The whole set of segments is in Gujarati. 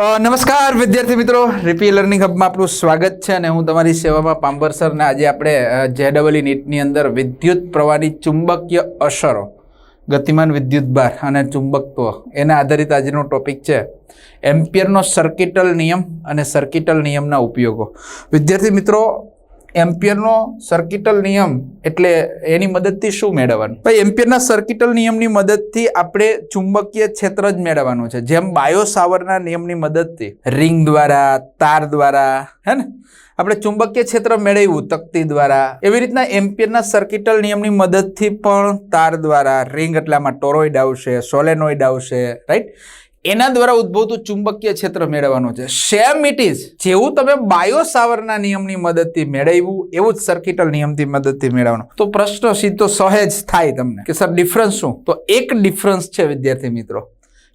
નમસ્કાર વિદ્યાર્થી મિત્રો. રીપી લર્નિંગ હબમાં આપનું સ્વાગત છે અને હું તમારી સેવામાં પાંબર સર ને આજે આપણે જેડબલઈ નીટની અંદર વિદ્યુત પ્રવાહની ચુંબકીય અસરો, ગતિમાન વિદ્યુત ભાર અને ચુંબકત્વ એના આધારિત આજનો ટોપિક છે એમ્પિયરનો સર્કિટલ નિયમ અને સર્કિટલ નિયમના ઉપયોગો. વિદ્યાર્થી મિત્રો એમ્પિયરનો સર્કિટલ નિયમ એટલે એની મદદથી શું મેળવવાનું? ભાઈ, એમ્પિયરના સર્કિટલ નિયમની મદદથી આપણે ચુંબકીય ક્ષેત્ર જ મેળવવાનું છે. જેમ બાયો સાવરના નિયમની મદદથી, રિંગ દ્વારા, તાર દ્વારા, હે ને? આપણે ચુંબકીય ક્ષેત્ર મેળવ્યું તકતી દ્વારા. એવી રીતના એમ્પિયરના સર્કિટલ નિયમની મદદથી પણ તાર દ્વારા રિંગ, એટલે આમાં ટોરોઇડ આવશે, સોલેનોઇડ આવશે, રાઈટ? એના દ્વારા ઉદ્ભવતું ચુંબકીય ક્ષેત્ર મેળવવાનું છે. સેમ ઇટ ઇઝ જેવું તમે બાયોસાવરના નિયમની મદદથી મેળવ્યું, એવું જ સર્કિટલ નિયમથી મદદથી મેળવવાનું. તો પ્રશ્ન સીધો સહેજ થાય તમને કે સર ડિફરન્સ શું? તો એક ડિફરન્સ છે વિદ્યાર્થી મિત્રો.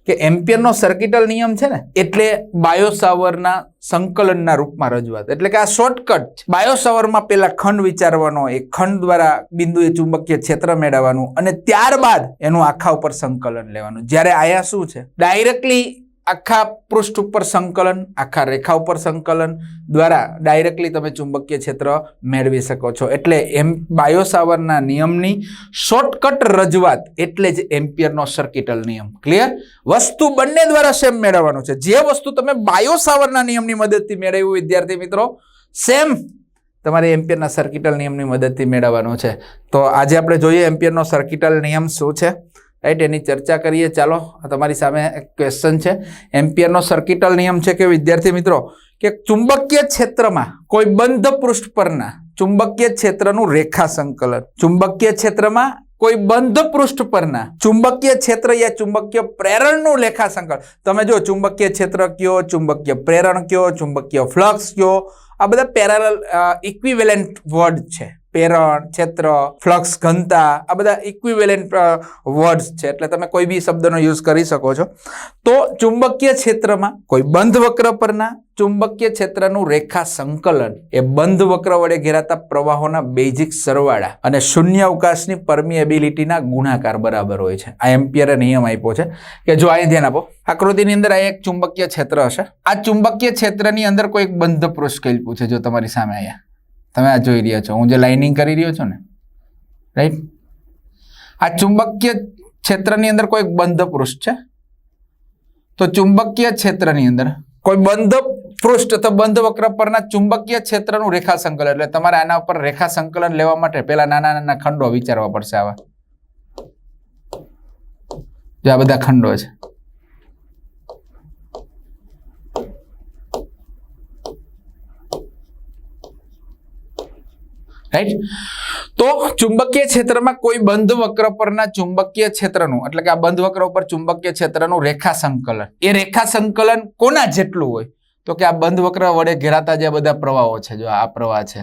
કે એમ્પિયરનો સર્કિટલ નિયમ છે ને, એટલે બાયોસાવરના સંકલનના રૂપમાં રજૂઆત. એટલે કે આ શોર્ટકટ છે. બાયો સાવરમાં પેલા ખંડ વિચારવાનો, એ ખંડ દ્વારા બિંદુએ ચુંબકીય ક્ષેત્ર મેળવવાનું અને ત્યારબાદ એનું આખા ઉપર સંકલન લેવાનું. જ્યારે આયા શું છે? ડાયરેક્ટલી આખા પૃષ્ઠ ઉપર સંકલન, આખા રેખા ઉપર સંકલન દ્વારા ડાયરેક્ટલી તમે ચુંબકીય ક્ષેત્ર મેળવી શકો છો. એટલે એમ બાયોસાવરના નિયમની શોર્ટકટ રજૂઆત એટલે જ એમ્પિયરનો સર્કિટલ નિયમ. ક્લિયર વસ્તુ બંને દ્વારા સેમ મેળવવાનું છે. જે વસ્તુ તમે બાયોસાવરના નિયમની મદદથી મેળવ્યું, વિદ્યાર્થી મિત્રો સેમ તમારે એમ્પિયરના સર્કિટલ નિયમની મદદથી મેળવવાનું છે. તો આજે આપણે જોઈએ એમ્પિયરનો સર્કિટલ નિયમ શું છે? રાઈટ એની ચર્ચા કરીએ. ચાલો તમારી સામે એક ક્વેશ્ચન છે. એમ્પિયરનો સર્કિટલ નિયમ છે કે, વિદ્યાર્થી મિત્રો, કે ચુંબકીય ક્ષેત્રમાં કોઈ બંધ પૃષ્ઠ પરના ચુંબકીય ક્ષેત્રનું રેખા સંકલન ચુંબકીય ક્ષેત્રમાં કોઈ બંધ પૃષ્ઠ પરના ચુંબકીય ક્ષેત્ર યા ચુંબકીય પ્રેરણનું રેખા સંકલન તમે જો ચુંબકીય ક્ષેત્ર કયો, ચુંબકીય પ્રેરણ કયો, ચુંબકીય ફ્લક્સ કયો, આ બધા પેરેલલ ઇક્વિવેલેન્ટ વર્ડ છે. પ્રેરણ ક્ષેત્ર ફ્લક્સ, ઘનતા, આ બધા ઇક્વિવેલેન્ટ વર્ડ્સ છે. એટલે તમે કોઈ બી શબ્દનો યુઝ કરી શકો છો. તો ચુંબકીય ક્ષેત્રમાં કોઈ બંધ વક્ર પરના ચુંબકીય ક્ષેત્રનું રેખા સંકલન એ બંધ વક્ર વડે ઘેરાતા પ્રવાહોના બેઝિક સરવાળા અને શૂન્ય અવકાશની પરમિએબિલિટીના ગુણાકાર બરાબર હોય છે. આ એમ્પિયરે નિયમ આપ્યો છે કે જો અહીં ધ્યાન આપો, આકૃતિની અંદર આ એક ચુંબકીય ક્ષેત્ર હશે. આ ચુંબકીય ક્ષેત્રની અંદર કોઈ એક બંધ પૃષ્ઠ છે, જો તમારી સામે અહીંયા. તમે આ જોઈ રહ્યા છો. હું જે લાઇનિંગ કરી રહ્યો છું ને રાઈટ આ ચુંબકીય ક્ષેત્રની અંદર કોઈ બંધ પૃષ્ઠ છે? તો ચુંબકીય ક્ષેત્રની અંદર કોઈ બંધ પૃષ્ઠ અથવા બંધ વક્ર પરના ચુંબકીય ક્ષેત્રનું રેખા સંકલન એટલે તમારે આના ઉપર રેખા સંકલન લેવા માટે પેલા નાના નાના ખંડો વિચારવા પડશે આવા. જે આ બધા ખંડો છે. રાઈટ તો ચુંબકીય ક્ષેત્રમાં કોઈ બંધ વક્ર પરના ચુંબકીય ક્ષેત્રનું, એટલે કે આ બંધ વક્ર ઉપર ચુંબકીય ક્ષેત્રનું રેખા સંકલન એ રેખા સંકલન કોના જેટલું હોય? તો કે આ બંધ વક્ર વડે ઘેરાતા જે બધા પ્રવાહો છે, જો આ પ્રવાહ છે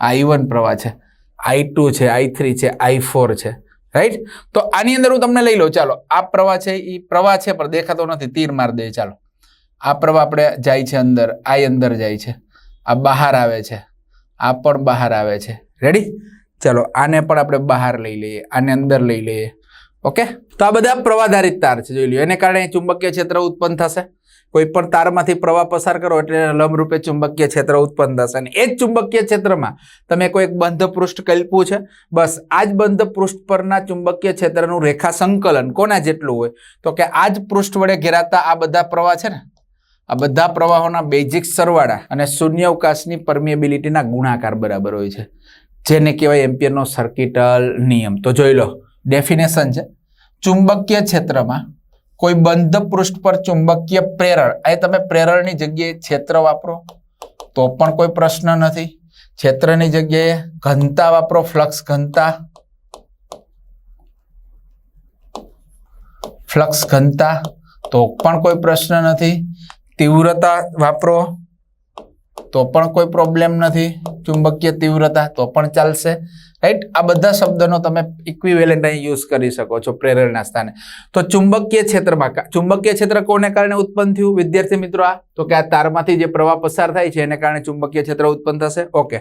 આઈ વન પ્રવાહ છે આઈ ટુ છે આઈ થ્રી છે આઈ ફોર છે. રાઈટ તો આની અંદર હું તમને લઈ લઉં. ચાલો, આ પ્રવાહ છે એ પ્રવાહ છે, પણ દેખાતો નથી. તીર માર દે. ચાલો. આ પ્રવાહ આપણે જાય છે અંદર આ અંદર જાય છે. આ બહાર આવે છે. આ પણ બહાર આવે છે. રેડી ચલો, આને પણ આપણે બહાર લઈ લઈએ, આને અંદર લઈ લઈએ. ઓકે તો આ બધા પ્રવાધારિત તાર છે, જોઈ લો એને કારણે ચુંબકીય ક્ષેત્ર ઉત્પન્ન થશે. કોઈ પણ તારમાંથી પ્રવાહ પસાર કરો એટલે લંબરૂપે ચુંબકીય ક્ષેત્ર ઉત્પન્ન થશે. અને એ જ ચુંબકીય ક્ષેત્રમાં તમે કોઈ એક બંધ પૃષ્ઠ કલ્પ્યું છે, બસ આ જ બંધ પૃષ્ઠ પરના ચુંબકીય ક્ષેત્રનું રેખા સંકલન કોના જેટલું હોય, તો કે આ જ પૃષ્ઠ વડે ઘેરાતા આ બધા પ્રવાહ છે ને આ બધા પ્રવાહોના બેઝિક સરવાળા અને શૂન્ય અવકાશની પરમિએબિલિટીના ગુણાકાર બરાબર હોય છે. જેને કહેવાય એમ્પિયરનો સર્કિટલ નિયમ. તો જોઈ લો ડેફિનેશન છે. ચુંબકીય ક્ષેત્રમાં કોઈ બંધ પૃષ્ઠ પર ચુંબકીય પ્રેરણ એ તમે પ્રેરણની જગ્યાએ ક્ષેત્ર વાપરો, તો પણ કોઈ પ્રશ્ન નથી. ક્ષેત્રની જગ્યાએ ઘનતા વાપરો, ફ્લક્સ ઘનતા. ફ્લક્સ ઘનતા, તો પણ કોઈ પ્રશ્ન નથી. તીવ્રતા વાપરો તો પણ કોઈ પ્રોબ્લેમ નથી. ચુંબકીય તીવ્રતા તો પણ ચાલશે. રાઈટ આ બધા શબ્દનો તમે ઇક્વિવેલન્ટ અહીં યુઝ કરી શકો છો પ્રેરણના સ્થાને. તો ચુંબકીય ક્ષેત્રમાં ચુંબકીય ક્ષેત્ર કોને કારણે ઉત્પન્ન થયું? વિદ્યાર્થી મિત્રો, આ તો કે આ તારમાંથી જે પ્રવાહ પસાર થાય છે, એને કારણે ચુંબકીય ક્ષેત્ર ઉત્પન્ન થશે? ઓકે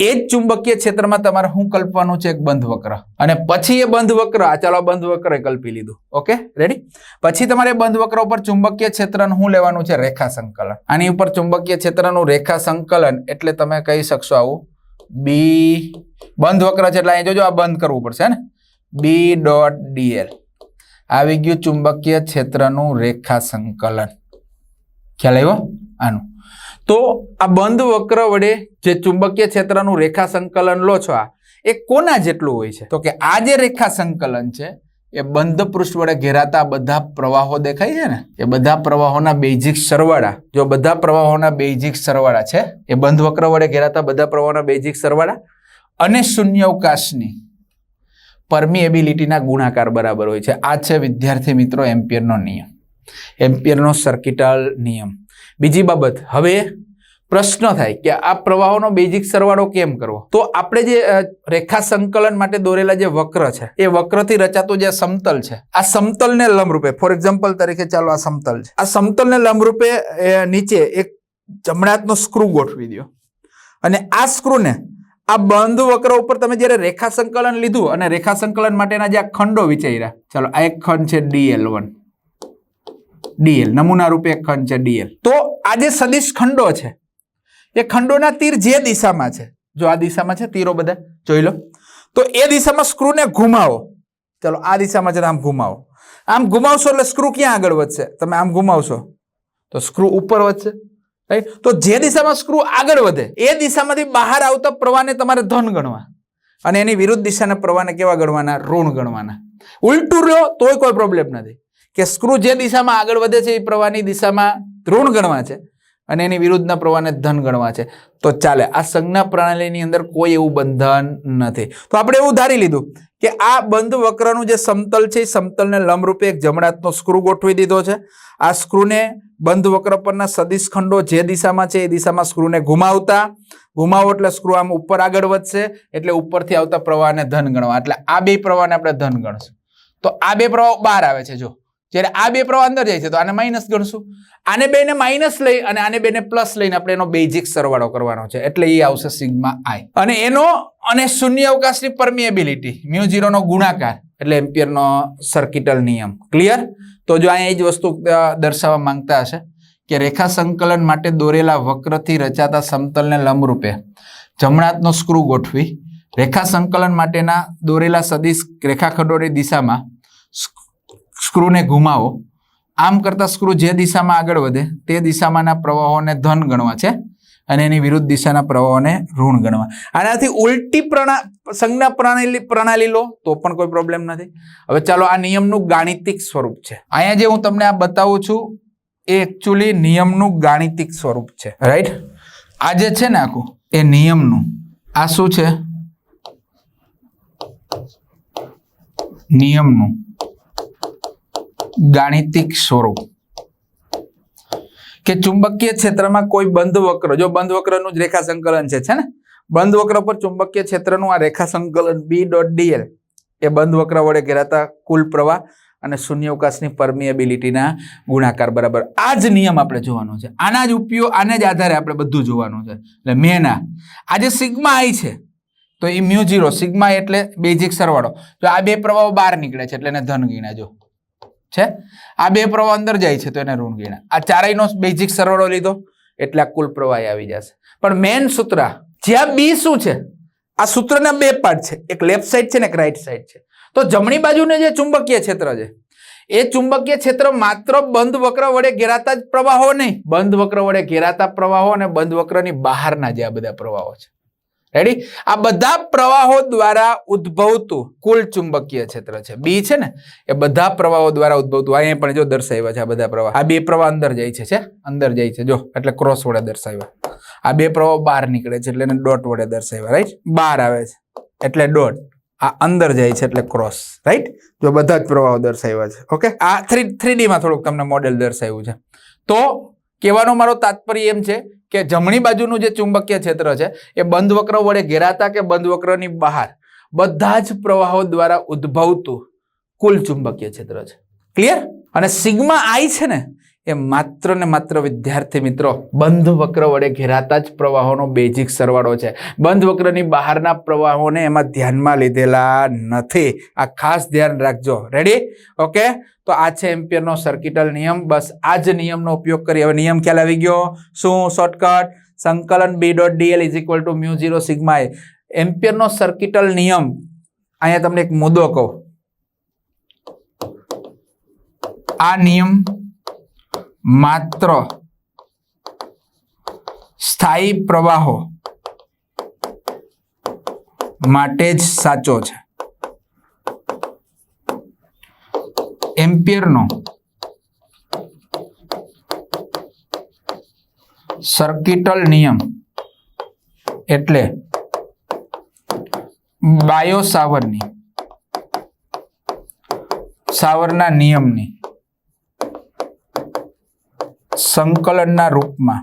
એ જ ચુંબકીય ક્ષેત્રમાં તમારે શું કલ્પવાનું છે? એક બંધ વક્ર. અને પછી એ બંધ વક્ર, આ ચાલો બંધ વક્ર કલ્પી લીધું. ઓકે રેડી પછી તમારે બંધ વક્ર ઉપર ચુંબકીય ક્ષેત્રનું શું લેવાનું છે? રેખા સંકલન આની ઉપર ચુંબકીય ક્ષેત્રનું રેખા સંકલન એટલે તમે કહી શકશો આવું બી, બંધ વક્ર છે એટલે અહીં જોજો આ બંધ કરવું પડશે ને? બી ડોટ ડીએલ આવી ગયું ચુંબકીય ક્ષેત્રનું રેખા સંકલન ખ્યાલ આવ્યો? આનું. તો આ બંધ વક્ર વડે જે ચુંબકીય ક્ષેત્રનું રેખા સંકલન લો છો આ, એ કોના જેટલું હોય છે? તો કે આ જે રેખા સંકલન છે એ બંધ પૃષ્ઠ વડે ઘેરાતા બધા પ્રવાહો દેખાય છે ને? એ બધા પ્રવાહોના બેઝિક સરવાળા. જો બધા પ્રવાહોના બેઝિક સરવાળા છે, એ બંધ વક્ર વડે ઘેરાતા બધા પ્રવાહોના બેઝિક સરવાળા અને શૂન્યાવકાશની પરમિએબિલિટીના ગુણાકાર બરાબર હોય છે. આ છે વિદ્યાર્થી મિત્રો એમ્પિયરનો નિયમ. એમ્પિયરનો સર્કિટલ નિયમ. બીજી બાબત, હવે પ્રશ્ન થાય કે આ પ્રવાહોનો બેઝિક સરવાળો કેમ કરવો? તો આપણે જે રેખા સંકલન માટે દોરેલા જે વક્ર છે, એ વક્રથી રચાતો જે સમતલ છે, આ સમતલને લંબરૂપે ફોર એક્ઝામ્પલ તરીકે ચાલો આ સમતલ છે. આ સમતલને લંબરૂપે નીચે એક જમણાતનો સ્ક્રૂ ગોઠવી દો. અને આ સ્ક્રૂને આ બંધ વક્ર ઉપર તમે જ્યારે રેખા સંકલન લીધું અને રેખા સંકલન માટેના જે આ ખંડો વિચાર્યા, ચાલો આ એક ખંડ છે ડીએલ વન ડીએલ નમૂના રૂપે એક ખંડ છે ડીએલ તો આ જે સદિશ ખંડો છે એ ખંડોના તીર જે દિશામાં છે, જો આ દિશામાં છે, તીરો બધા, જોઈ લો. તો એ દિશામાં સ્ક્રૂને ઘુમાવો. ચલો, આ દિશામાં તો આમ ઘુમાવો. આમ ઘુમાવશો એટલે સ્ક્રૂ ક્યાં આગળ વધશે? તમે આમ ઘુમાવશો. તો સ્ક્રૂ ઉપર વધશે રાઈટ તો જે દિશામાં સ્ક્રૂ આગળ વધે, એ દિશામાંથી બહાર આવતા પ્રવાહને તમારે ધન ગણવા. અને એની વિરુદ્ધ દિશાના પ્રવાહને કેવા ગણવાના? ઋણ ગણવાના. ઉલટું રહ્યો, તોય કોઈ પ્રોબ્લેમ નથી. કે સ્ક્રૂ જે દિશામાં આગળ વધે છે, એ પ્રવાહની દિશામાં ઋણ ગણવા છે અને એની વિરુદ્ધના પ્રવાહને ધન ગણવા છે. તો ચાલે, આ સંજ્ઞા પ્રણાલીની અંદર કોઈ એવું બંધન નથી. તો આપણે એવું ધારી લીધું કે આ બંધ વક્રનું જે સમતલ છે, એ સમતલને લંબરૂપે એક જમણાતનો સ્ક્રૂ ગોઠવી દીધો છે. આ સ્ક્રૂને બંધ વક્ર પરના સદિશ જે દિશામાં છે, એ દિશામાં સ્ક્રૂને ઘુમાવતા ઘુમાવો એટલે સ્ક્રૂ આમ ઉપર આગળ વધશે, એટલે ઉપરથી આવતા પ્રવાહને ધન ગણવા. એટલે આ બે પ્રવાહને આપણે ધન ગણશું. તો આ બે પ્રવાહ બહાર આવે છે, જો. જ્યારે આ બે પ્રવાહ અંદર જાય છે, તો આને માઇનસ ગણશું. આને બેને માઇનસ લઈ અને આને બેને પ્લસ લઈને આપણે એનો બેઝિક સરવાળો કરવાનો છે. એટલે એ આવશે સિગ્મા આઈ અને એનો, અને શૂન્ય અવકાશની પરમિએબિલિટી મ્યુ ઝીરોનો ગુણાકાર, એટલે એમ્પિયરનો સર્કિટલ નિયમ. ક્લિયર તો જો અહીંયા એ જ વસ્તુ દર્શાવવા માંગતા હશે કે રેખા સંકલન માટે દોરેલા વક્રથી રચાતા સમતલને લંબરૂપે જમણાતનો સ્ક્રૂ ગોઠવી, રેખા સંકલન માટેના દોરેલા સદિશ રેખાખંડોની દિશામાં સ્ક્રૂને ઘુમાવો આમ કરતા સ્ક્રૂ જે દિશામાં આગળ વધે, તે દિશામાંના પ્રવાહોને ધન ગણવા છે અને એની વિરુદ્ધ દિશાના પ્રવાહોને ઋણ ગણવા. આનાથી ઉલટી પ્રણા, સંજ્ઞા પ્રણાલી પ્રણાલી લો, તો પણ કોઈ પ્રોબ્લેમ નથી. હવે ચાલો આ નિયમનું ગાણિતિક સ્વરૂપ છે. અહીંયા જે હું તમને આ બતાવું છું, એ એકચ્યુઅલી નિયમનું ગાણિતિક સ્વરૂપ છે. રાઈટ આ જે છે ને આખું, એ નિયમનું. આ શું છે? નિયમનું. ગાણિતિક સ્વરૂપ. કે ચુંબકીય ક્ષેત્રમાં કોઈ બંધ વક્ર, જો બંધ વક્રનું જ રેખા સંકલન છે ને? બંધ વક્ર પર ચુંબકીય ક્ષેત્રનું આ રેખા સંકલન બી ડોટ ડીએલ એ બંધ વક્ર વડે ઘેરાતા કુલ પ્રવાહ અને શૂન્યાવકાશની પરમિએબિલિટીના ગુણાકાર બરાબર. આ જ નિયમ આપણે જોવાનો છે. આના જ ઉપયોગ, આને જ આધારે આપણે બધું જોવાનું છે. એટલે મેન. આ જે સિગ્મા આઈ છે, તો એ મ્યુ જીરો સિગ્મા એટલે બેઝિક સરવાળો. તો આ બે પ્રવાહો બહાર નીકળે છે, એટલે એને ધન ગણ્યા જો. છે? આ બે પ્રવાહ અંદર જાય છે તો એને ઋણ ગીણા આ ચારેયનો બેઝિક સરવાળો લીધો, એટલે આ કુલ પ્રવાહ આવી જશે. પણ મેન સૂત્ર જ્યાં બી શું છે? આ સૂત્રના બે પાર્ટ છે. એક લેફ્ટ સાઈડ છે ને એક રાઈટ સાઈડ છે. તો જમણી બાજુને જે ચુંબકીય ક્ષેત્ર છે, એ ચુંબકીય ક્ષેત્ર માત્ર બંધ વક્ર વડે ઘેરાતા જ પ્રવાહો નહીં. બંધ વક્ર વડે ઘેરાતા પ્રવાહો અને બંધ વક્રની બહારના જે આ બધા પ્રવાહો છે. રેડી આ બધા પ્રવાહો દ્વારા ઉદ્ભવતું કુલ ચુંબકીય ક્ષેત્ર છે. બી છે ને, એ બધા પ્રવાહો દ્વારા ઉદ્ભવતું. અહીંયા પણ જો દર્શાવ્યા છે આ બધા પ્રવાહ. આ બે પ્રવાહ અંદર જાય છે અંદર જાય છે. જો, એટલે ક્રોસ વડે દર્શાવ્યા. આ બે પ્રવાહ બહાર નીકળે છે, એટલે એને ડોટ વડે દર્શાવ્યા રાઈટ બહાર આવે છે, એટલે ડોટ આ અંદર જાય છે, એટલે ક્રોસ રાઈટ જો બધા જ પ્રવાહો દર્શાવ્યા છે ઓકે આ થ્રી થ્રી માં થોડુંક તમને મોડેલ દર્શાવ્યું છે. તો કહેવાનો મારો તાત્પર્ય એમ છે કે જમણી બાજુનું જે ચુંબકીય ક્ષેત્ર છે, એ બંધ વક્ર વડે ઘેરાતા કે બંધ વક્રની બહાર? બધા જ પ્રવાહો દ્વારા ઉદ્ભવતું કુલ ચુંબકીય ક્ષેત્ર છે. ક્લિયર અને સિગ્મા આઈ છે ને એ માત્ર ને માત્ર વિદ્યાર્થી મિત્રો બંધ વક્ર વડે ઘેરાતા જ પ્રવાહોનો બેઝિક સરવાળો છે. બંધ વક્રની બહારના પ્રવાહોને એમાં ધ્યાનમાં લીધેલા નથી. આ ખાસ ધ્યાન રાખજો. રેડી ઓકે તો આ છે એમ્પિયરનો સર્કિટલ નિયમ. બસ આ જ નિયમનો ઉપયોગ કરી હવે નિયમ ખ્યાલ આવી ગયો? શું? શોર્ટકટ સંકલન B dot DL is equal to mu zero sigma એમ્પિયરનો circuital નિયમ. અહીંયા તમને એક મુદ્દો કહું. આ નિયમ માત્ર સ્થાયી પ્રવાહો માટે જ સાચો છે. એમ્પિયરનો સર્કિટલ નિયમ એટલે બાયો સાવરની સાવરના નિયમની સંકલનના રૂપમાં.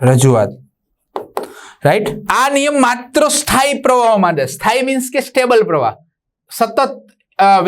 રજૂઆત. રાઈટ આ નિયમ માત્ર સ્થાયી પ્રવાહો માટે. સ્થાયી મીન્સ કે સ્ટેબલ પ્રવાહ. સતત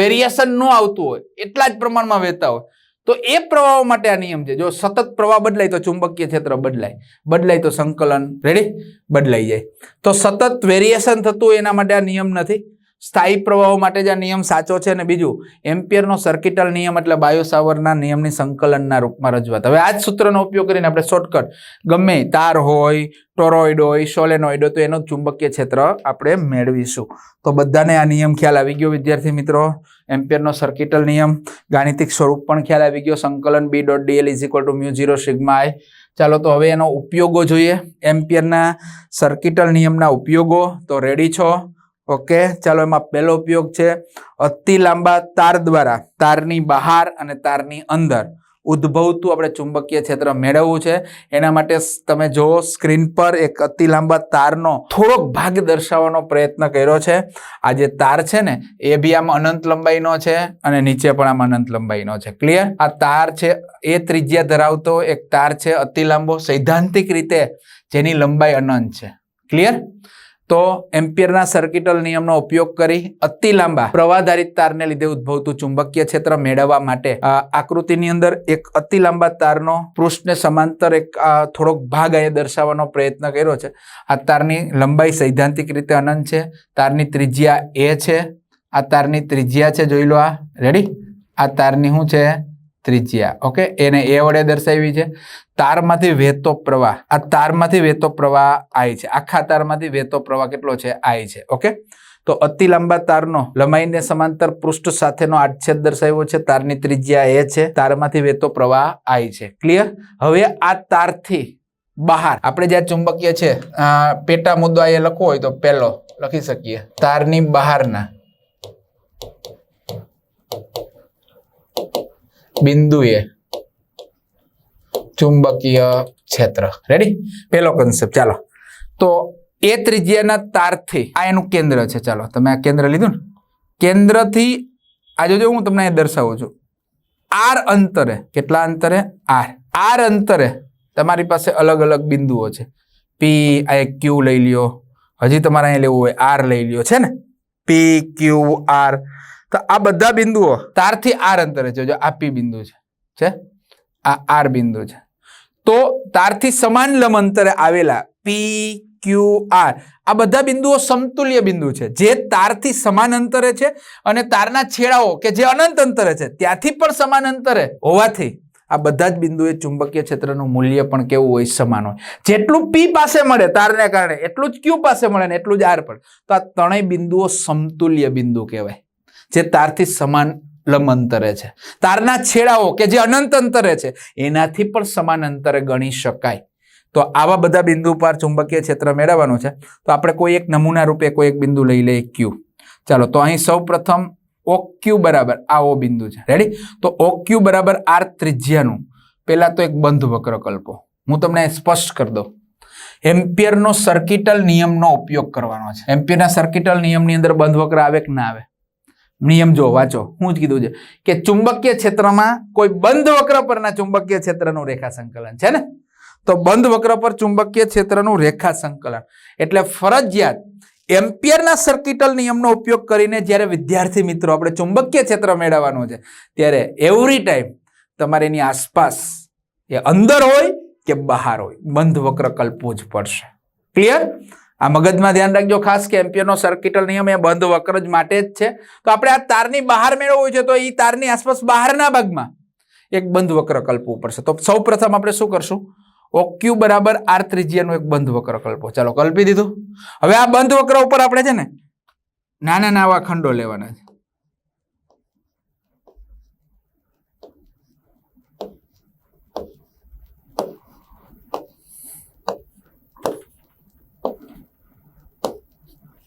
વેરિએશન ન આવતું હોય. એટલા જ પ્રમાણમાં વહેતા હોય. તો એ પ્રવાહો માટે આ નિયમ છે. જો સતત પ્રવાહ બદલાય તો ચુંબકીય ક્ષેત્ર બદલાય. બદલાય તો સંકલન. રેડી બદલાઈ જાય. તો સતત વેરિએશન થતું એના માટે આ નિયમ નથી. સ્થાયી પ્રવાહો માટે જ આ નિયમ સાચો છે અને બીજું, એમ્પિયરનો સર્કિટલ નિયમ એટલે બાયોસાવરના નિયમની સંકલનના રૂપમાં રજૂઆત. હવે આ જ સૂત્રનો ઉપયોગ કરીને આપણે શોર્ટકટ ગમે તાર હોય ટોરોઇડ હોય સોલેનોઇડ હોય, તો એનું ચુંબકીય ક્ષેત્ર આપણે મેળવીશું. તો બધાને આ નિયમ ખ્યાલ આવી ગયો, વિદ્યાર્થી મિત્રો? એમ્પિયરનો સર્કિટલ નિયમ, ગાણિતિક સ્વરૂપ પણ ખ્યાલ આવી ગયો, સંકલન B dot dl is equal to mu zero sigma ચાલો તો હવે એનો ઉપયોગો જોઈએ. એમ્પિયરના સર્કિટલ નિયમના ઉપયોગો. તો રેડી છો? ઓકે, ચાલો એમાં પહેલો ઉપયોગ છે, અતિ લાંબા તાર દ્વારા, તારની બહાર અને તારની અંદર. ઉદ્ભવતું આપણે ચુંબકીય ક્ષેત્ર મેળવવું છે. એના માટે તમે જુઓ, સ્ક્રીન પર એક અતિ લાંબા તારનો થોડોક ભાગ દર્શાવવાનો પ્રયત્ન કર્યો છે. આ જે તાર છે ને, એ બી આમ અનંત લંબાઈનો છે અને નીચે પણ આમ અનંત લંબાઈનો છે. ક્લિયર આ તાર છે, એ ત્રિજ્યા ધરાવતો એક તાર છે, અતિ લાંબો સૈદ્ધાંતિક રીતે જેની લંબાઈ અનંત છે. ક્લિયર તો એમ્પિયરના સર્કિટલ નિયમનો ઉપયોગ કરી અતિ લાંબા પ્રવાહધારિત તારને લીધે ઉદ્ભવતું ચુંબકીય ક્ષેત્ર મેળવવા માટે આકૃતિની અંદર એક અતિ લાંબા તારનો પૃષ્ઠને સમાંતર એક થોડોક ભાગ અહીંયા દર્શાવવાનો પ્રયત્ન કર્યો છે. આ તારની લંબાઈ સૈદ્ધાંતિક રીતે અનંત છે. તારની ત્રિજ્યા એ છે. આ તારની ત્રિજ્યા છે, જોઈ લો આ. રેડી આ તારની શું છે? ત્રિજ્યા. ઓકે એને એ વડે દર્શાવી છે. તારમાંથી વહેતો પ્રવાહ. આ તારમાંથી વહેતો પ્રવાહ આઈ છે. આખા તારમાંથી વહેતો પ્રવાહ કેટલો છે? આઈ છે. ઓકે તો અતિ લાંબા તારનો લંબાઈને સમાંતર પૃષ્ઠ સાથેનો આડછેદ દર્શાવ્યો છે. તારની ત્રિજ્યા એ છે. તારમાંથી વહેતો પ્રવાહ આઈ છે. ક્લિયર હવે આ તારથી બહાર. આપણે જ્યાં ચુંબકીય છે પેટા મુદ્દો એ લખવો હોય તો પહેલો લખી શકીએ. તારની બહારના. બિંદુએ ચુંબકીય ક્ષેત્ર. રેડી પેલો કન્સેપ્ટ ચાલો. તો એ ત્રિજ્યાના તારથી આ એનું કેન્દ્ર છે, ચાલો. તમે આ કેન્દ્ર લીધું ને? કેન્દ્રથી આ જોજો, હું તમને અહીંયા દર્શાવું છું. આર અંતરે, કેટલા અંતરે? આર. આર અંતરે તમારી પાસે અલગ અલગ બિંદુઓ છે. પી આ ક્યુ લઈ લ્યો. હજી તમારે અહીંયા લેવું હોય, આર લઈ લ્યો. છે ને? પી ક્યુ આર તો આ બધા બિંદુઓ તારથી આર અંતરે છે. જો આ પી બિંદુ છે છે? આ આર બિંદુ છે. તો તારથી સમાન લંબ અંતરે આવેલા પી ક્યુ આર આ બધા બિંદુઓ સમતુલ્ય બિંદુ છે. જે તારથી સમાન અંતરે છે અને તારના છેડાઓ કે જે અનંત અંતરે છે, ત્યાંથી પણ સમાન અંતરે હોવાથી આ બધા જ બિંદુએ ચુંબકીય ક્ષેત્રનું મૂલ્ય પણ કેવું હોય? સમાન હોય. જેટલું પી પાસે મળે તારને કારણે, એટલું જ ક્યુ પાસે મળે ને એટલું જ આર પણ તો આ ત્રણેય બિંદુઓ સમતુલ્ય બિંદુ કહેવાય. જે તારથી સમાન લંબ અંતરે છે. તારના છેડાઓ કે જે અનંત અંતરે છે, એનાથી પણ સમાન અંતરે ગણી શકાય. તો આવા બધા બિંદુ પર ચુંબકીય ક્ષેત્ર મેળવવાનું છે. તો આપણે કોઈ એક નમૂના રૂપે કોઈ એક બિંદુ લઈ લઈએ ક્યુ ચાલો, તો અહીં સૌ પ્રથમ ઓ ક્યુ બરાબર આ ઓ બિંદુ છે. રેડી તો ઓ ક્યુ બરાબર આર ત્રિજ્યાનું. પહેલાં તો એક બંધ વક્ર કલ્પો હું તમને સ્પષ્ટ કરી દઉં. એમ્પિયરનો સર્કિટલ નિયમનો ઉપયોગ કરવાનો છે. એમ્પિયરના સર્કિટલ નિયમની અંદર બંધ વક્ર આવે કે ના આવે? નિયમ જો, વાંચો. હું જ કીધું છે કે ચુંબકીય ક્ષેત્રમાં કોઈ બંધ વક્ર પરના ચુંબકીય ક્ષેત્રનું રેખા સંકલન છે ને? તો બંધ વક્ર પર ચુંબકીય ક્ષેત્રનું રેખા સંકલન એટલે ફરજિયાત એમ્પિયરના સર્કિટલ નિયમનો ઉપયોગ કરીને જ્યારે વિદ્યાર્થી મિત્રો આપણે ચુંબકીય ક્ષેત્ર મેળવવાનું છે, ત્યારે એવરી ટાઈમ તમારે એની આસપાસ એ અંદર હોય કે બહાર હોય. બંધ વક્ર કલ્પવું જ પડશે. ક્લિયર આ મગજમાં ધ્યાન રાખજો, ખાસ કે એમ્પિયરનો સર્કિટલ નિયમ એ બંધ વક્ર જ માટે જ છે. તો આપણે આ તારની બહાર મેળવવું છે, તો એ તારની આસપાસ બહારના ભાગમાં એક બંધ વક્ર કલ્પવું પડશે. તો સૌ આપણે શું કરશું? ઓક્યુ બરાબર આર ત્રિજ્યાનું એક બંધ વક્ર કલ્પો. ચાલો, કલ્પી દીધું? હવે આ બંધ વક્ર ઉપર આપણે છે ને નાના નાવા ખંડો લેવાના છે.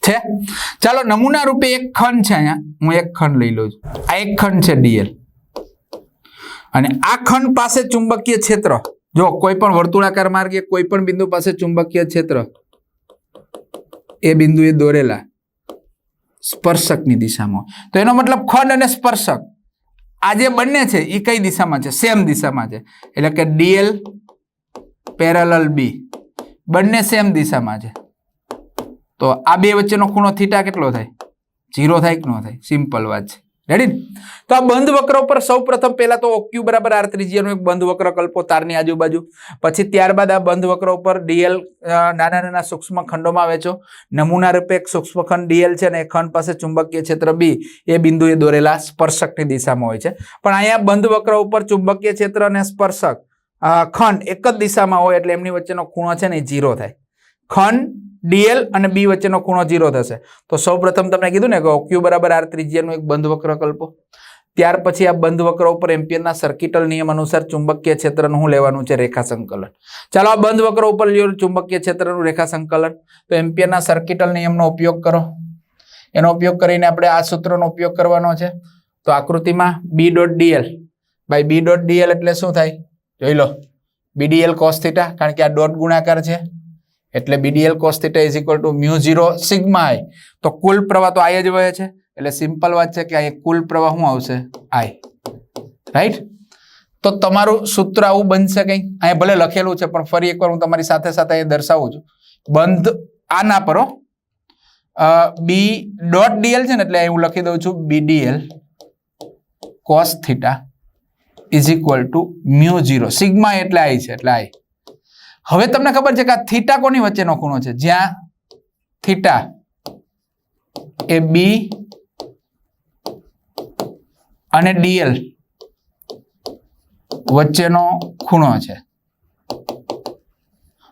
છે? ચાલો નમૂના રૂપે એક ખંડ છે અહીંયા. હું એક ખંડ લઈ લઉં છું. આ એક ખંડ છે ડીએલ. અને આ ખંડ પાસે ચુંબકીય ક્ષેત્ર. જો, કોઈ પણ વર્તુળાકાર માર્ગે કોઈ પણ બિંદુ પાસે ચુંબકીય ક્ષેત્ર. એ બિંદુએ દોરેલા સ્પર્શકની દિશામાં તો એનો મતલબ ખંડ અને સ્પર્શક. આ જે બંને છે એ કઈ દિશામાં છે? સેમ દિશામાં છે. એટલે કે ડીએલ પેરેલલ બી. બંને સેમ દિશામાં છે. તો આ બે વચ્ચેનો ખૂણો થીટા કેટલો થાય? ઝીરો થાય કે ન થાય? સિમ્પલ વાત છે. રેડી તો આ બંધ વક્ર ઉપર સૌ પ્રથમ પહેલા તો ઓક્યુ બરાબર આર ત્રિજ્યાનું એક બંધ વક્ર કલ્પો તારની આજુબાજુ. પછી ત્યારબાદ આ બંધ વક્ર ઉપર ડીએલ નાના નાના સૂક્ષ્મ ખંડોમાં વેચો નમૂના રૂપે એક સૂક્ષ્મ ખંડ ડીએલ છે ને એ ખંડ પાસે ચુંબકીય ક્ષેત્ર બી એ બિંદુએ દોરેલા સ્પર્શકની દિશામાં હોય છે. પણ અહીંયા બંધ વક્ર ઉપર ચુંબકીય ક્ષેત્ર અને સ્પર્શક ખંડ એક જ દિશામાં હોય એટલે એમની વચ્ચેનો ખૂણો છે ને એ ઝીરો થાય. ખંડ ડીએલ અને બી વચ્ચેનો ખૂણો જીરો થશે. તો સૌ પ્રથમ તમને કીધું ને કે ઓક્યુ બરાબર આર ત્રિજ્યાનું એક બંધ વક્ર કલ્પો. ત્યાર પછી આ બંધ વક્ર ઉપર એમ્પિયરના સર્કિટલ નિયમ અનુસાર ચુંબકીય ક્ષેત્રનું શું લેવાનું છે રેખા સંકલન ચાલો આ બંધ વક્ર ઉપર લ્યો, ચુંબકીય ક્ષેત્રનું રેખા સંકલન તો એમ્પિયરના સર્કિટલ નિયમનો ઉપયોગ કરો. એનો ઉપયોગ કરીને આપણે આ સૂત્રનો ઉપયોગ કરવાનો છે. તો આકૃતિમાં B dot dl by B dot dl એટલે શું થાય? જોઈ લો. બીડીએલ કોસ થીટા કારણ કે આ ડોટ ગુણાકાર છે. એટલે B dl cos theta is equal to mu zero sigma I તો કુલ પ્રવાહ તો આઈ જ વહે છે. એટલે સિમ્પલ વાત છે કે અહીંયા કુલ પ્રવાહ શું આવશે? આઈ રાઈટ તો તમારું સૂત્ર આવું બનશે કંઈ? અહીંયા ભલે લખેલું છે, પણ ફરી એકવાર હું તમારી સાથે સાથે અહીંયા દર્શાવું છું. બંધ આ ના પરો બી ડોટ ડીએલ છે ને, એટલે અહીં હું લખી દઉં છું B dl cos theta is equal to mu zero sigma એટલે આઈ છે, એટલે આઈ હવે તમને ખબર છે કે આ થીટા કોની વચ્ચેનો ખૂણો છે? જ્યાં થીટા એ બી અને ડીએલ વચ્ચેનો ખૂણો છે.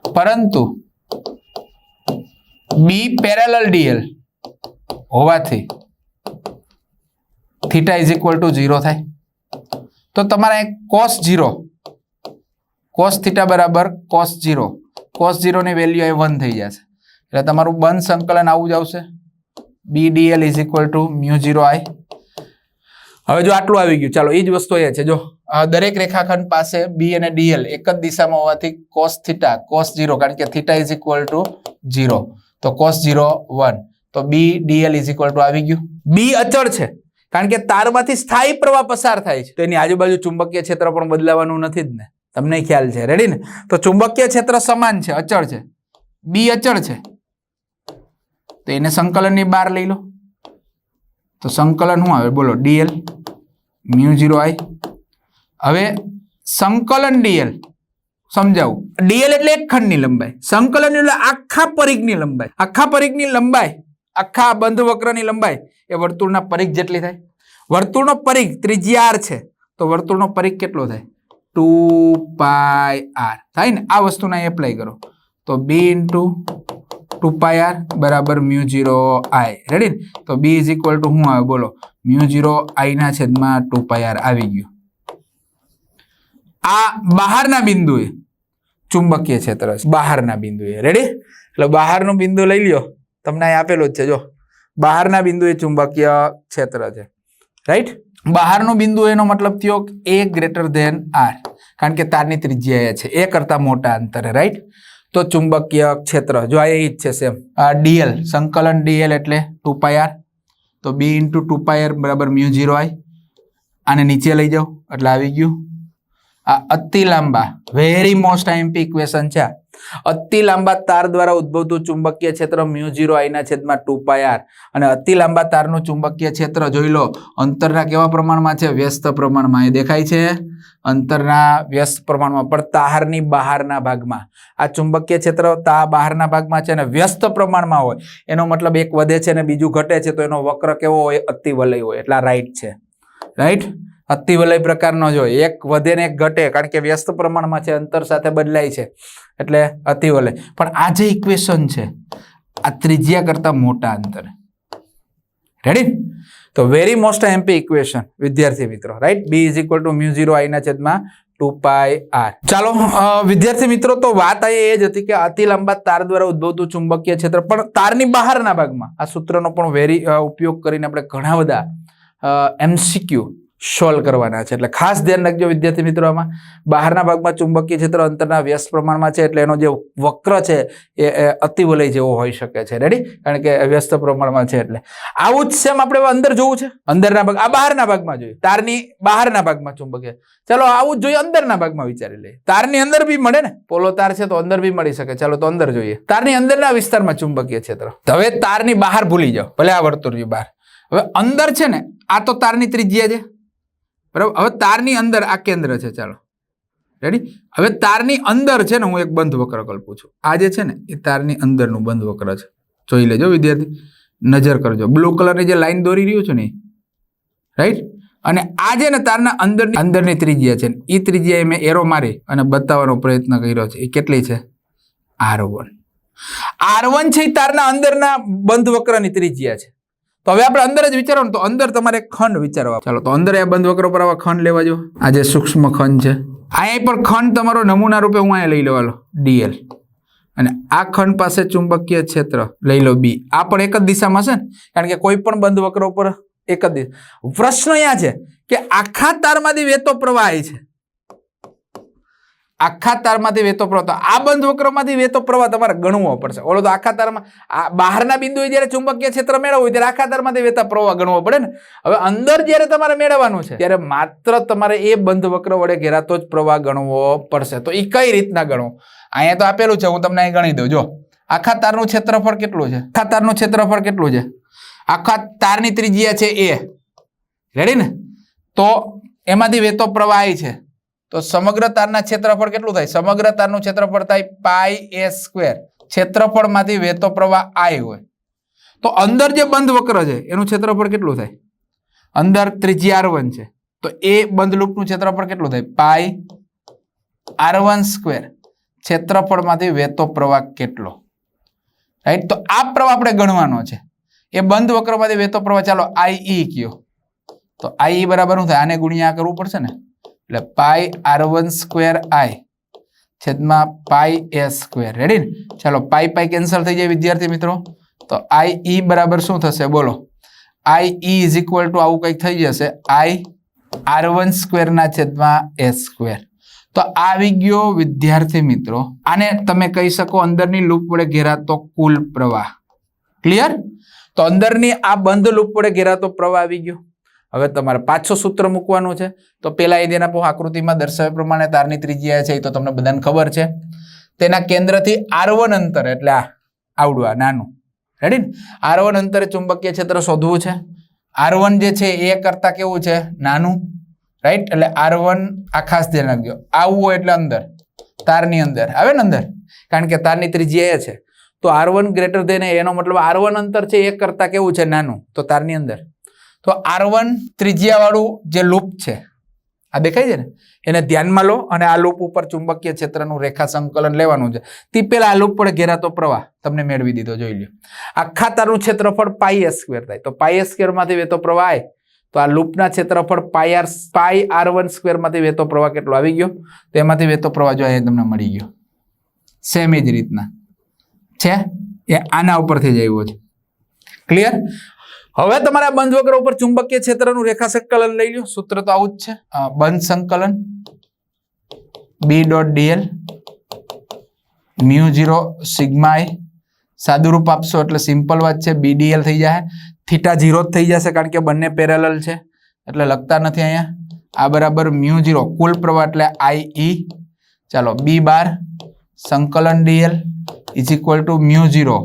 પરંતુ બી પેરેલલ ડીએલ હોવાથી theta is equal to zero થાય. તો તમારે કોસ ઝીરો કોસ થીટા બરાબર કોસ ઝીરો કોસ ઝીરોની વેલ્યુ એ વન થઈ જશે. એટલે તમારું બંધ સંકલન આવું જ આવશે. B dl is equal to mu zero I હવે જો આટલું આવી ગયું ચાલો એ જ વસ્તુ એ છે જો. દરેક રેખાખંડ પાસે બી અને ડીએલ એક જ દિશામાં હોવાથી કોસ થીટા કોસ ઝીરો કારણ કે theta is equal to zero તો કોસ ઝીરો વન તો B dl is equal to આવી ગયું. બી અચળ છે કારણ કે તારમાંથી સ્થાયી પ્રવાહ પસાર થાય છે. તો એની આજુબાજુ ચુંબકીય ક્ષેત્ર પણ બદલાવાનું નથી જ ને. તમને ખ્યાલ છે. રેડી ને? તો ચુંબકીય ક્ષેત્ર સમાન છે, અચળ છે. બી અચળ છે. તો એને સંકલનની બહાર લઈ લો. તો સંકલન શું આવે? બોલો ડીએલ મ્યુ ઝીરો આઈ. હવે સંકલન ડીએલ સમજાવું. ડીએલ એટલે એક ખંડની લંબાઈ. સંકલન એટલે આખા પરિઘની લંબાઈ. આખા પરિઘની લંબાઈ, આખા બંધ વક્રની લંબાઈ એ વર્તુળના પરિઘ જેટલી થાય. વર્તુળનો પરિઘ ત્રિજ્યા આર છે. તો વર્તુળનો પરિઘ કેટલો થાય? ટુ પાય આર થાય ને? આ વસ્તુને એપ્લાય કરો. તો B into two pi r બરાબર મ્યુ ઝીરો આઈ. રેડી તો બી ઇઝ ઇક્વલ ટુ શું આવે? બોલો. મ્યુ ઝીરો આઈના છેદમાં ટુ પાય આર આવી ગયું. આ બહારના બિંદુએ ચુંબકીય ક્ષેત્ર બહારના બિંદુએ. રેડી એટલે બહારનું બિંદુ લઈ લ્યો. તમને અહીં આપેલું જ છે. જો. બહારના બિંદુએ ચુંબકીય ક્ષેત્ર છે. રાઈટ બહારનું બિંદુ એનો મતલબ થયો એ ગ્રેટર ધેન આર કારણ કે તારની ત્રિજ્યા છે. એ કરતા મોટા અંતરે રાઈટ તો ચુંબકીય ક્ષેત્ર, જો આ એ જ છે સેમ ડીએલ સંકલન ડીએલ એટલે ટુ પાય આર તો B into two pi R બરાબર મ્યુ ઝીરો આઈ. આને નીચે લઈ જાઓ. એટલે આવી ગયું. આ અતિ લાંબા વેરી મોસ્ટ આઈએમપી ઇક્વેશન છે. અતિ લાંબા તાર દ્વારા ઉદ્ભવતું ચુંબકીય ક્ષેત્ર મ્યુ ઝીરો આઈના છેદમાં ટુ પાય આર. અને અતિ લાંબા તારનું ચુંબકીય ક્ષેત્ર જોઈ લો, અંતરના કેવા પ્રમાણમાં છે? વ્યસ્ત પ્રમાણમાં. એ દેખાય છે અંતરના વ્યસ્ત પ્રમાણમાં, પણ તારની બહારના ભાગમાં. આ ચુંબકીય ક્ષેત્ર તા બહારના ભાગમાં છે અને વ્યસ્ત પ્રમાણમાં હોય. એનો મતલબ એક વધે છે અને બીજું ઘટે છે, તો એનો વક્ર કેવો હોય? અતિવલય હોય. એટલા રાઈટ છે. રાઈટ અતિવલય પ્રકારનો જ એક વધે ને એક ઘટે, કારણ કે વ્યસ્ત પ્રમાણમાં છે, અંતર સાથે બદલાય છે. એટલે અતિવલય પણ આ જે ઇક્વેશન છે, આ ત્રિજ્યા કરતા મોટા અંતરે. રેડી તો વેરી મોસ્ટ એમપી ઇક્વેશન વિદ્યાર્થી મિત્રો right B is equal to mu zero આઈના છેદમાં ટુ પાય આર ચાલો વિદ્યાર્થી મિત્રો, તો વાત આ એ જ હતી કે અતિ લાંબા તાર દ્વારા ઉદ્ભવતું ચુંબકીય ક્ષેત્ર, પણ તારની બહારના ભાગમાં, આ સૂત્રનો પણ વેરી ઉપયોગ કરીને આપણે ઘણા બધા એમસીક્યુ સોલ્વ કરવાના છે. એટલે ખાસ ધ્યાન રાખજો વિદ્યાર્થી મિત્રો આમાં. બહારના ભાગમાં ચુંબકીય ક્ષેત્ર અંતરના વ્યસ્ત પ્રમાણમાં છે એટલે એનો જે વક્ર છે એ અતિવલય જેવો હોઈ શકે છે. રેડી કારણ કે વ્યસ્ત પ્રમાણમાં છે એટલે. આવું જ સેમ આપણે અંદર જોવું છે. અંદરના ભાગ, આ બહારના ભાગમાં જોઈએ. તારની બહારના ભાગમાં ચુંબકીય. ચાલો આવું જ જોઈએ અંદરના ભાગમાં વિચારી લઈએ. તારની અંદર બી મળે ને? પોલો તાર છે તો અંદર બી મળી શકે. ચાલો તો અંદર જોઈએ. તારની અંદરના વિસ્તારમાં ચુંબકીય ક્ષેત્ર. હવે તારની બહાર ભૂલી જાઓ. ભલે આ વર્તુળ બહાર. હવે અંદર છે ને, આ તો તારની ત્રિજ્યા છે. બરાબર? હવે તારની અંદર આ કેન્દ્ર છે, ચાલો. રેડી હવે તારની અંદર છે ને, હું એક બંધ વક્ર કલ્પું છું આ જે છે ને, એ તારની અંદરનું બંધ વક્ર છે. જોઈ લેજો વિદ્યાર્થી. નજર કરજો. બ્લુ કલરની જે લાઈન દોરી રહ્યું છે ને રાઈટ અને આ જે ને તારના અંદર અંદરની ત્રિજ્યા છે એ ત્રિજ્યાએ મેં એરો મારી અને બતાવવાનો પ્રયત્ન કર્યો છે. એ કેટલી છે? આર વન આર વન છે તારના અંદરના બંધ વક્રની ત્રિજ્યા છે. તો હવે આપણે અંદર જ વિચારો તો અંદર તમારે ખંડ વિચારવા. ચાલો, તો અંદર આ બંધ વક્ર પર આવા ખંડ લેવા જો. આ જે સૂક્ષ્મ ખંડ છે અહીંયા પર ખંડ તમારો નમૂના રૂપે હું અહીંયા લઈ લેવાલો ડીએલ અને આ ખંડ પાસે ચુંબકીય ક્ષેત્ર. લઈ લો બી આ પણ એક જ દિશામાં છે ને? કારણ કે કોઈ પણ બંધ વક્ર ઉપર એક જ પ્રશ્ન અહીંયા છે કે આખા તારમાંથી વેતો પ્રવાહ છે. આખા તારમાંથી વહેતો પ્રવાહ. તો આ બંધ વક્રમાંથી વહેતો પ્રવાહ તમારે ગણવો પડશે. ઓલો તો આખા તારમાં, આ બહારના બિંદુએ જ્યારે ચુંબકીય ક્ષેત્ર મેળવવું હોય ત્યારે આખા તારમાંથી વહેતા પ્રવાહ ગણવો પડે ને. હવે અંદર જ્યારે તમારે મેળવવાનું છે, ત્યારે માત્ર તમારે એ બંધ વક્ર વડે ઘેરાતો જ પ્રવાહ ગણવો પડશે. તો એ કઈ રીતના ગણવો અહીંયા તો આપેલું છે, હું તમને અહીં ગણી દઉં. જો, આખા તારનું ક્ષેત્રફળ કેટલું છે? આખા તારનું ક્ષેત્રફળ કેટલું છે? આખા તારની ત્રિજ્યા છે એ. રેડી ને? તો એમાંથી વહેતો પ્રવાહ છે. તો સમગ્ર તારના ક્ષેત્રફળ કેટલું થાય? સમગ્ર તારનું ક્ષેત્રફળ થાય પાઈ એ સ્ક્વેર. ક્ષેત્રફળમાંથી વહેતો પ્રવાહ આઈ હોય. તો અંદર જે બંધ વક્ર છે, એનું ક્ષેત્રફળ કેટલું થાય? અંદર ત્રીજી આર વન છે. તો એ બંધ લૂપનું ક્ષેત્રફળ કેટલું થાય? Pi R one square. ક્ષેત્રફળમાંથી વહેતો પ્રવાહ કેટલો? રાઈટ? તો આ પ્રવાહ આપણે ગણવાનો છે. એ બંધ વક્રમાંથી વહેતો પ્રવાહ ચાલો આઈ ઈ કયો. તો આઈ બરાબર શું થાય? આને ગુણ્યા કરવું પડશે ને? એટલે pi R one square I છેદમાં પાઈ એ સ્ક્વેર રેડી ને ચાલો પાઈ પાઈ કેન્સલ થઈ જાય વિદ્યાર્થી મિત્રો. તો આઈ ઈ બરાબર શું થશે? બોલો. I E is equal to આવું કંઈક થઈ જશે. આઈ આર વન સ્ક્વેરના છેદમાં એ સ્ક્વેર તો આવી ગયો વિદ્યાર્થી મિત્રો. આને તમે કહી શકો અંદરની લૂપ વડે ઘેરાતો કુલ પ્રવાહ. ક્લિયર તો અંદરની આ બંધ લૂપ વડે ઘેરાતો પ્રવાહ આવી ગયો. હવે તમારે પાછો સૂત્ર મૂકવાનું છે, તો પેલા એ દેના હું આકૃતિમાં દર્શાવ્યા પ્રમાણે તારની ત્રિજ્યા છે, એ તો તમને બધાને ખબર છે. તેના કેન્દ્રથી આરવન અંતર, એટલે આ આવડું, આ નાનું. રેડી ને આરવન અંતરે ચુંબકીય ક્ષેત્ર શોધવું છે. આરવન જે છે, એ કરતા કેવું છે? નાનું. રાઈટ એટલે આરવન આ ખાસ ધ્યાન રાખજો. આવવું એટલે અંદર. તારની અંદર. આવે ને અંદર? કારણ કે તારની ત્રિજ્યા એ છે. તો આરવન ગ્રેટર ધેન એનો મતલબ આરવન અંતર છે, એ કરતા કેવું છે? નાનું. તો તારની અંદર. તો આર વન ત્રિજ્યાવાળું જે લૂપ છે, આ દેખાય છે ને? એને ધ્યાનમાં લો અને આ લૂપ ઉપર ચુંબકીય ક્ષેત્રનું રેખા સંકલન લેવાનું છે. તે પેલા આ લૂપ પર ઘેરાતો પ્રવાહ તમને મેળવી દીધો, જોઈ લો આખા તારનું ક્ષેત્રફળ પાઈ સ્ક્વેર થાય. તો પાઈ સ્ક્વેરમાંથી વહેતો પ્રવાહ આવે તો આ લૂપના ક્ષેત્રફળ pi R pi R one સ્ક્વેરમાંથી વહેતો પ્રવાહ કેટલો આવી ગયો? તો એમાંથી વહેતો પ્રવાહ જો અહીંયા તમને મળી ગયો. સેમ એ જ રીતના. છે? એ આના ઉપરથી જ આવ્યો છે. ક્લિયર હવે તમારા બંધ વગર ઉપર ચુંબકીય ક્ષેત્રનું રેખા સંકલન લઈ લો સૂત્ર તો આવું જ છે. બંધ સંકલન B dot dl mu zero sigma I સાદું રૂપ આપશો એટલે સિમ્પલ વાત છે. બીડીએલ થઈ જશે થીટા ઝીરો જ થઈ જશે કારણ કે બંને પેરેલલ છે. એટલે લખતા નથી અહીંયા. આ બરાબર મ્યુ ઝીરો કુલ પ્રવાહ એટલે આઈ ઈ ચાલો બી બાર, સંકલન dl is equal to mu zero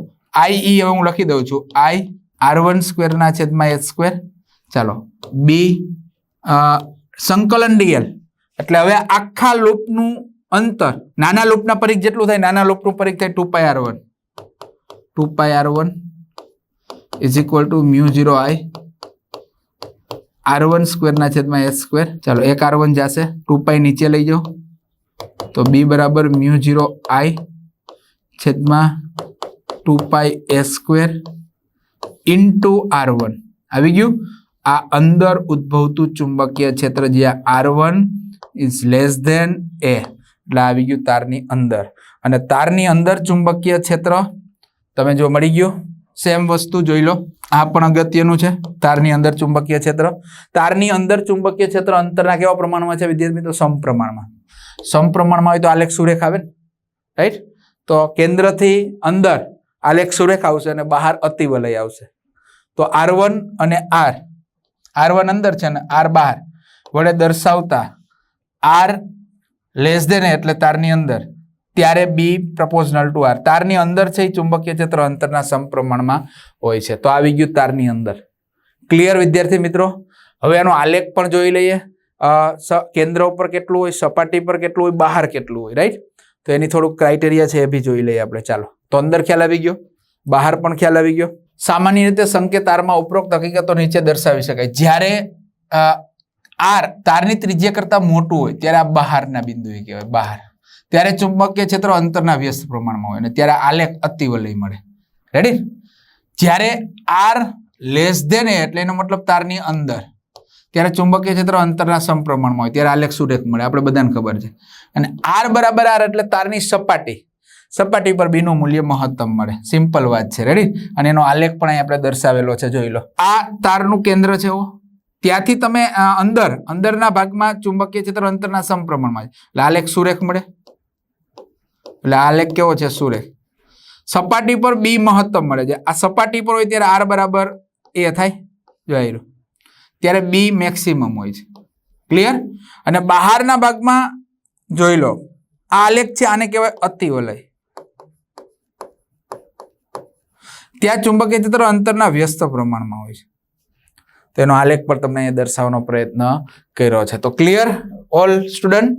I E હવે હું લખી દઉં છું. આઈ આર વન સ્ક્વેરના છેદમાં એચ સ્ક્વેર. ચાલો. બી સંકલન ડીએલ એટલે હવે આખા લૂપનું અંતર, નાના લૂપના પરીખ જેટલું થાય, નાના લૂપનું પરીખ થાય two pi R one. Two pi R one is equal to mu zero I. R one સ્ક્વેરના છેદમાં એચ સ્ક્વેર. ચાલો, એક આર વન જશે. ટુ પાય નીચે લઈ જાઓ. તો બી બરાબર મ્યુ ઝીરો આઈ છેદમાં two pi A square. Into R one આવી ગયું? આ અંદર ઉદ્ભવતું ચુંબકીય ક્ષેત્ર જે R one is less than A એટલે આવી ગયું તારની અંદર. અને તારની અંદર ચુંબકીય ક્ષેત્ર, તમે જો મળી ગયું? સેમ વસ્તુ જોઈ લો. આ પણ અગત્યનું છે, તારની અંદર ચુંબકીય ક્ષેત્ર. તારની અંદર ચુંબકીય ક્ષેત્ર અંતરના કેવા પ્રમાણમાં છે વિદ્યાર્થી મિત્રો? સમપ્રમાણમાં. સમપ્રમાણમાં હોય તો આલેખ સુરેખ આવે ને? રાઈટ તો કેન્દ્રથી અંદર આલેખ સુરેખ આવશે અને બહાર અતિવલય આવશે. તો આર વન અને આર. આર વન અંદર છે ને આર બહાર વડે દર્શાવતા આર લેસ દેન એટલે તારની અંદર. ત્યારે બી પ્રપોઝનલ ટુ આર તારની અંદર છે એ ચુંબકીય ક્ષેત્ર અંતરના સમપ્રમાણમાં હોય છે. તો આવી ગયું તારની અંદર. ક્લિયર વિદ્યાર્થી મિત્રો? હવે આનો આલેખ પણ જોઈ લઈએ. કેન્દ્ર ઉપર કેટલું હોય, સપાટી પર કેટલું હોય, બહાર કેટલું હોય રાઈટ તો એની થોડુંક ક્રાઇટેરિયા છે એ બી જોઈ લઈએ આપણે. ચાલો. તો અંદર ખ્યાલ આવી ગયો. બહાર પણ ખ્યાલ આવી ગયો. સામાન્ય રીતે સંકેત આરમાં ઉપરોક્ત હકીકતો નીચે દર્શાવી શકાય. જ્યારે આર તારની ત્રિજ્યા કરતા મોટું હોય, ત્યારે આ બહારના બિંદુ કહેવાય, બહાર. ત્યારે ચુંબકીય ક્ષેત્ર અંતરના વ્યસ્ત પ્રમાણમાં હોય અને ત્યારે આલેખ અતિવલય મળે. રેડી જ્યારે આર લેસ ધેન એટલે એનો મતલબ તારની અંદર. ત્યારે ચુંબકીય ક્ષેત્ર અંતરના સમપ્રમાણમાં હોય, ત્યારે આલેખ સુરેખ મળે. આપણે બધાને ખબર છે. અને આર બરાબર આર એટલે તારની સપાટી. સપાટી પર બીનું મૂલ્ય મહત્તમ મળે. સિમ્પલ વાત છે. રેડી અને એનો આલેખ પણ અહીં આપણે દર્શાવેલો છે. જોઈ લો. આ તારનું કેન્દ્ર છે એવો ત્યાંથી તમે અંદર, અંદરના ભાગમાં ચુંબકીય ક્ષેત્ર અંતરના સમપ્રમાણમાં. છે એટલે આલેખ સુરેખ મળે. એટલે આલેખ કેવો છે? સુરેખ. સપાટી પર બી મહત્તમ મળે છે. આ સપાટી પર હોય ત્યારે આર બરાબર એ થાય. જોઈ લો ત્યારે બી મેક્સિમમ હોય છે. ક્લિયર અને બહારના ભાગમાં, જોઈ લો. આ આલેખ છે, આને કહેવાય અતિવલય. ત્યાં ચુંબકીય ક્ષેત્ર અંતરના વ્યસ્ત પ્રમાણમાં હોય છે. તો એનો આલેખ પર તમને અહીંયા દર્શાવવાનો પ્રયત્ન કર્યો છે. તો ક્લિયર ઓલ સ્ટુડન્ટ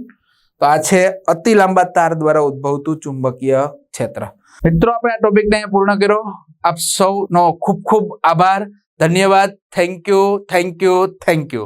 તો આ છે અતિ લાંબા તાર દ્વારા ઉદ્ભવતું ચુંબકીય ક્ષેત્ર. મિત્રો, આપણે આ ટોપિકને અહીંયા પૂર્ણ કર્યો. આપ સૌનો ખૂબ ખૂબ આભાર. ધન્યવાદ. Thank you thank you thank you